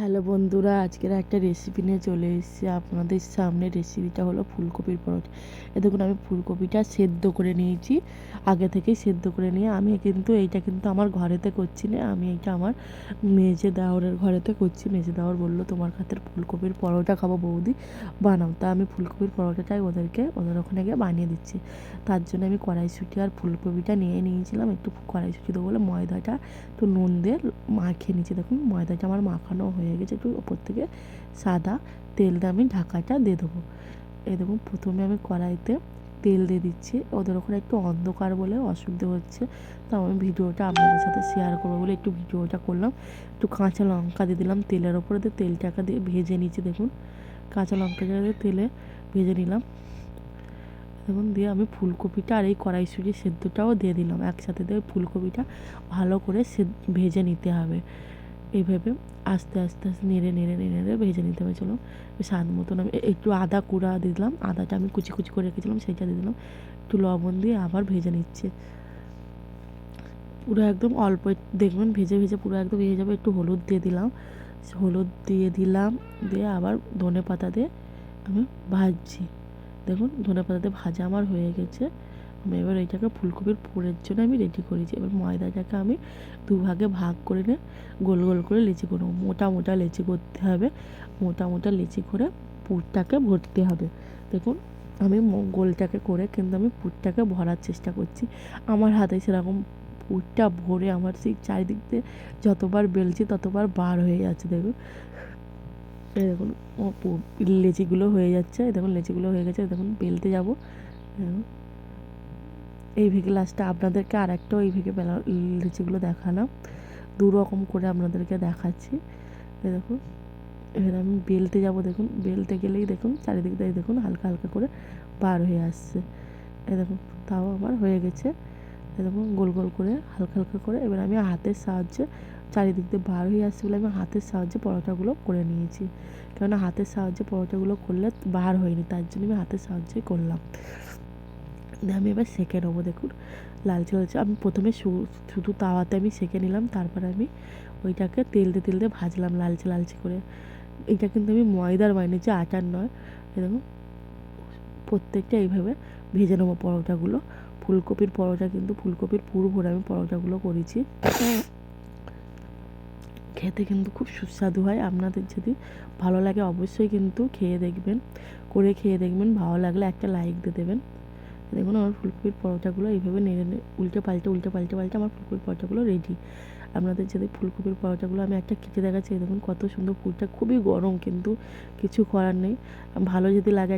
Hello বন্ধুরা, আজকের একটা রেসিপি নিয়ে চলে এসেছি। আপনাদের সামনে রেসিপিটা হলো ফুলকপির পরোটা। এ দেখুন, আমি ফুলকপিটা সেদ্ধ করে নিয়েছি। আগে থেকেই সেদ্ধ করে নিয়ে আমি কিন্তু এইটা কিন্তু আমার ঘরেতে করছি না। আমি এটা আমার মেজে দেওরের ঘরেতে করছি। মেজে দেওয়ার বলল, তোমার হাতের ফুলকপির পরোটা খাব বৌদি, বানাও। তা আমি ফুলকপির পরোটাটাই ওদেরকে, ওদের ওখানে গিয়ে বানিয়ে দিচ্ছি। তার জন্য আমি কড়াইশুঁটি আর ফুলকপিটা নিয়ে নিয়েছিলাম। একটু কড়াইশুঁটি দেবো বলে ময়দাটা একটু নুন দিয়ে মাখিয়ে নিচ্ছি। দেখুন, ময়দাটা আমার মাখানো হয়ে গেছে, একটু ওপর থেকে সাদা তেল দিয়ে আমি ঢাকাটা দিয়ে দেবো। এ দেখুন, প্রথমে আমি কড়াইতে তেল দিয়ে দিচ্ছি। ওদের ওখানে একটু অন্ধকার বলে অসুবিধে হচ্ছে, তো আমি ভিডিওটা আপনাদের সাথে শেয়ার করব বলে একটু ভিডিওটা করলাম। একটু কাঁচা লঙ্কা দিয়ে দিলাম তেলের ওপরে দিয়ে, তেলটাকে দিয়ে ভেজে নিচ্ছি, দেখুন। কাঁচা লঙ্কা দিয়ে তেলে ভেজে নিলাম। দেখুন, দিয়ে আমি ফুলকপিটা আর এই কড়াইশুঁটি সেদ্ধটাও দিয়ে দিলাম। একসাথে দিয়ে ফুলকপিটা ভালো করে সে, ভেজে নিতে হবে। এইভাবে আস্তে আস্তে আস্তে নেড়ে নেড়ে নেড়ে নেড়ে ভেজে নিতে হবে। চলো স্বাদ মতন আমি একটু আদা কুড়া দিলাম। আদাটা আমি কুচি কুচি করে রেখেছিলাম সেইটা দিয়ে দিলাম। একটু লবণ দিয়ে আবার ভেজে নিচ্ছে। পুরো একদম অল্প দেখবেন ভেজে ভেজে পুরো একদম ভেজে যাবে। একটু হলুদ দিয়ে দিলাম। হলুদ দিয়ে দিলাম, দিয়ে আবার ধনে পাতা দিয়ে আমি ভাজছি। দেখুন ধনে পাতা দিয়ে ভাজা আমার হয়ে গেছে। এবার এইটাকে ফুলকপির পুরের জন্য আমি রেডি করেছি। এবার ময়দাটাকে আমি দুভাগে ভাগ করে নিয়ে গোল গোল করে লেচি করব মোটা মোটা লেচি করতে হবে, মোটা মোটা লেচি করে পুরটাকে ভরতে হবে। দেখুন, আমি গোলটাকে করে কিন্তু আমি পুরটাকে ভরার চেষ্টা করছি। আমার হাতে সেরকম পুরটা ভরে আমার সেই চারিদিক দিয়ে যতবার বেলছি ততবার বার হয়ে যাচ্ছে, দেখুন। এই দেখুন লেচিগুলো হয়ে যাচ্ছে দেখুন, লেচিগুলো হয়ে গেছে দেখুন, বেলতে যাব। এই ভেগে লাস্টে আপনাদেরকে আর একটাও এই ভেগে বেলা লিচিগুলো দেখালাম। দু রকম করে আপনাদেরকে দেখাচ্ছি। এই দেখুন, এবার আমি বেলতে যাব, দেখুন, বেলতে গেলেই দেখুন চারিদিক দিয়ে দেখুন, হালকা হালকা করে বার হয়ে আসছে। এ দেখুন, তাও আমার হয়ে গেছে। এ দেখুন, গোল গোল করে, হালকা হালকা করে, এবার আমি হাতের সাহায্যে চারিদিক দিয়ে বার হয়ে আসছে বলে আমি হাতের সাহায্যে পরোটাগুলো করে নিয়েছি। কেননা হাতের সাহায্যে পরোটাগুলো করলে বার হয়নি, তার জন্য আমি হাতের সাহায্যে করলাম। আমি এবার সেঁকে নেব, দেখুন। লালচে লালচে আমি প্রথমে শুধু তাওয়াতে আমি সেঁকে নিলাম, তারপরে আমি ওইটাকে তেল দিয়ে তেল দিয়ে ভাজলাম লালচে লালচে করে। এটা কিন্তু আমি ময়দার বানিয়েছি আটার নয়। এরকম প্রত্যেকটা এইভাবে ভেজে নেব পরোটাগুলো। ফুলকপির পরোটা কিন্তু, ফুলকপির পুর ভরে আমি পরোটাগুলো করেছি। খেতে কিন্তু খুব সুস্বাদু হয়, আপনাদের যদি ভালো লাগে অবশ্যই কিন্তু খেয়ে দেখবেন, করে খেয়ে দেখবেন, ভালো লাগলে একটা লাইক দিয়ে দেবেন। দেখুন, আমার ফুলকপির পরোটাগুলো এইভাবে নেড়ে উল্টে পাল্টে উল্টে পাল্টে পাল্টে আমার ফুলকপির পরোটাগুলো রেডি আপনাদের যদি ফুলকপির পরোটাগুলো আমি একটা কেটে দেখাচ্ছি, দেখুন কত সুন্দর ফুলটা, খুবই গরম কিন্তু কিছু করার নেই। ভালো যদি লাগে